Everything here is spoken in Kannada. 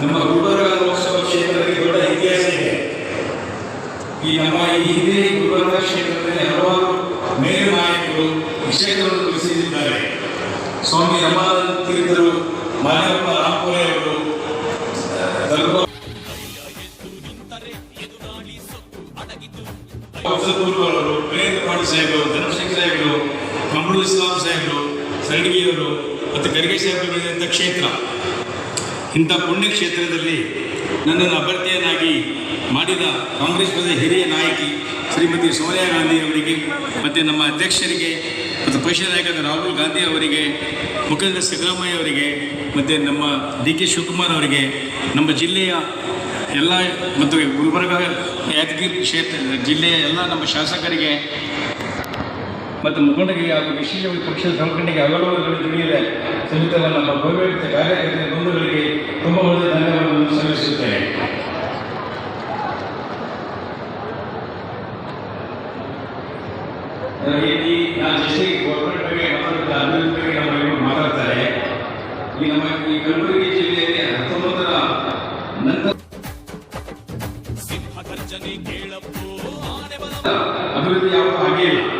ನಮ್ಮ ಗುಲ್ಬರ್ಗ ಲೋಕಸಭಾ ಕ್ಷೇತ್ರಕ್ಕೆ ದೊಡ್ಡ ಇತಿಹಾಸ ಇದೆ. ಈ ನಮ್ಮ ಈ ಹಿಂದೆ ಗುಲ್ಬರ್ಗ ಕ್ಷೇತ್ರದಲ್ಲಿ ಹಲವಾರು ಮೇರು ನಾಯಕರು ಈ ಕ್ಷೇತ್ರವನ್ನು ತಿಳಿಸಿದ್ದಾರೆ ಸ್ವಾಮಿ ರಮಾನಂದ ತೀರ್ಥರು ಮಾನವಪ್ಪ ರಾಮಪುರೆ ಅವರು ಅವರು ಪ್ರೇರಪಾಡಿ ಸಾಹೇಬರು ಧನುಷೇಖ್ ಸಾಹೇಬರು ಕಮರುಲ್ ಇಸ್ಲಾಂ ಸಾಹೇಬರು ಸರಡಗಿಯವರು ಮತ್ತು ಗರ್ಗೆ ಸಾಹೇಬರು ಕ್ಷೇತ್ರ. ಇಂಥ ಪುಣ್ಯಕ್ಷೇತ್ರದಲ್ಲಿ ನನ್ನನ್ನು ಅಭ್ಯರ್ಥಿಯನ್ನಾಗಿ ಮಾಡಿದ ಕಾಂಗ್ರೆಸ್ ಪಕ್ಷದ ಹಿರಿಯ ನಾಯಕಿ ಶ್ರೀಮತಿ ಸೋನಿಯಾ ಗಾಂಧಿ ಅವರಿಗೆ, ಮತ್ತು ನಮ್ಮ ಅಧ್ಯಕ್ಷರಿಗೆ, ಮತ್ತು ಪಕ್ಷದ ನಾಯಕರಾದ ರಾಹುಲ್ ಗಾಂಧಿ ಅವರಿಗೆ, ಮುಖಂಡ ಸಿದ್ದರಾಮಯ್ಯ ಅವರಿಗೆ, ಮತ್ತು ನಮ್ಮ ಡಿ ಕೆ ಶಿವಕುಮಾರ್ ಅವರಿಗೆ, ನಮ್ಮ ಜಿಲ್ಲೆಯ ಎಲ್ಲ, ಮತ್ತು ಗುಲ್ಬರ್ಗ ಯಾದಗಿರಿ ಕ್ಷೇತ್ರ, ಜಿಲ್ಲೆಯ ಎಲ್ಲ ನಮ್ಮ ಶಾಸಕರಿಗೆ ಮತ್ತು ಮುಖಂಡರಿಗೆ ಹಾಗೂ ವಿಶೇಷವಾಗಿ ಪಕ್ಷದ ಸಂಘಟನೆಗೆ ಅಗಲೋಗಳು ತಿಳಿಯದೆ ಸಮಿತಿಯ ನಮ್ಮ ಭವ್ಯತೆ ಕಾರ್ಯಕರ್ತರ ಬಂಧುಗಳಿಗೆ ತುಂಬ ಒಳ್ಳೆಯ ಧನ್ಯವಾದಗಳನ್ನು ಸಲ್ಲಿಸುತ್ತೇನೆ. ಅಭಿವೃದ್ಧಿ ಈ ನಮ್ಮ ಈ ಜಿಲ್ಲೆಯಲ್ಲಿ ನಂತರ ಅಭಿವೃದ್ಧಿ ಯಾವುದು ಹಾಗೆ ಇಲ್ಲ.